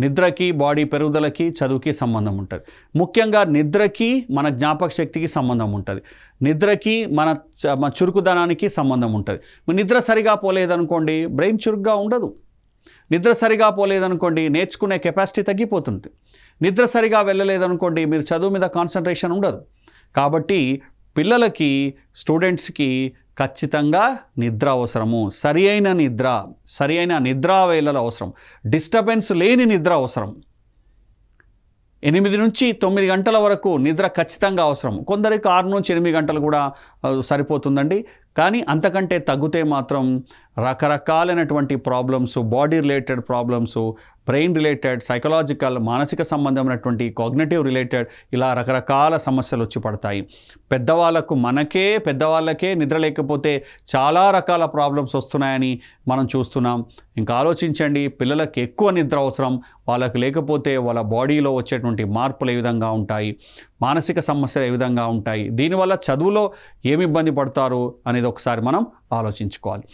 నిద్రకి బాడీ పెరుగుదలకి చదువుకి సంబంధం ఉంటుంది. ముఖ్యంగా నిద్రకి మన జ్ఞాపక శక్తికి సంబంధం ఉంటుంది. నిద్రకి మన మన చురుకుదనానికి సంబంధం ఉంటుంది. నిద్ర సరిగా పోలేదనుకోండి బ్రెయిన్ చురుగ్గా ఉండదు. నిద్ర సరిగా పోలేదనుకోండి నేర్చుకునే కెపాసిటీ తగ్గిపోతుంది. నిద్ర సరిగా వెళ్ళలేదనుకోండి మీరు చదువు మీద కాన్సన్ట్రేషన్ ఉండదు. కాబట్టి పిల్లలకి స్టూడెంట్స్కి ఖచ్చితంగా నిద్ర అవసరము. సరి అయిన నిద్ర సరి అయిన నిద్రావేళల అవసరం. డిస్టర్బెన్స్ లేని నిద్ర అవసరం. ఎనిమిది నుంచి తొమ్మిది గంటల వరకు నిద్ర ఖచ్చితంగా అవసరం. కొందరికి ఆరు నుంచి ఎనిమిది గంటలు కూడా సరిపోతుందండి. కానీ అంతకంటే తగ్గితే మాత్రం రకరకాలైనటువంటి problems body related problems brain related psychological మానసిక సంబంధమైనటువంటి కాగ్నేటివ్ రిలేటెడ్ ఇలా రకరకాల సమస్యలు వచ్చి పడతాయి. పెద్దవాళ్ళకు మనకే పెద్దవాళ్ళకే నిద్ర లేకపోతే చాలా రకాల ప్రాబ్లమ్స్ వస్తున్నాయని మనం చూస్తున్నాం. ఇంకా ఆలోచించండి పిల్లలకు ఎక్కువ నిద్ర అవసరం వాళ్ళకు లేకపోతే వాళ్ళ బాడీలో వచ్చేటువంటి మార్పులు ఏ విధంగా ఉంటాయి? మానసిక సమస్యలు ఏ విధంగా ఉంటాయి? దీనివల్ల చదువులో ఏమి ఇబ్బంది పడతారు అనేది ఒకసారి మనం ఆలోచించుకోవాలి.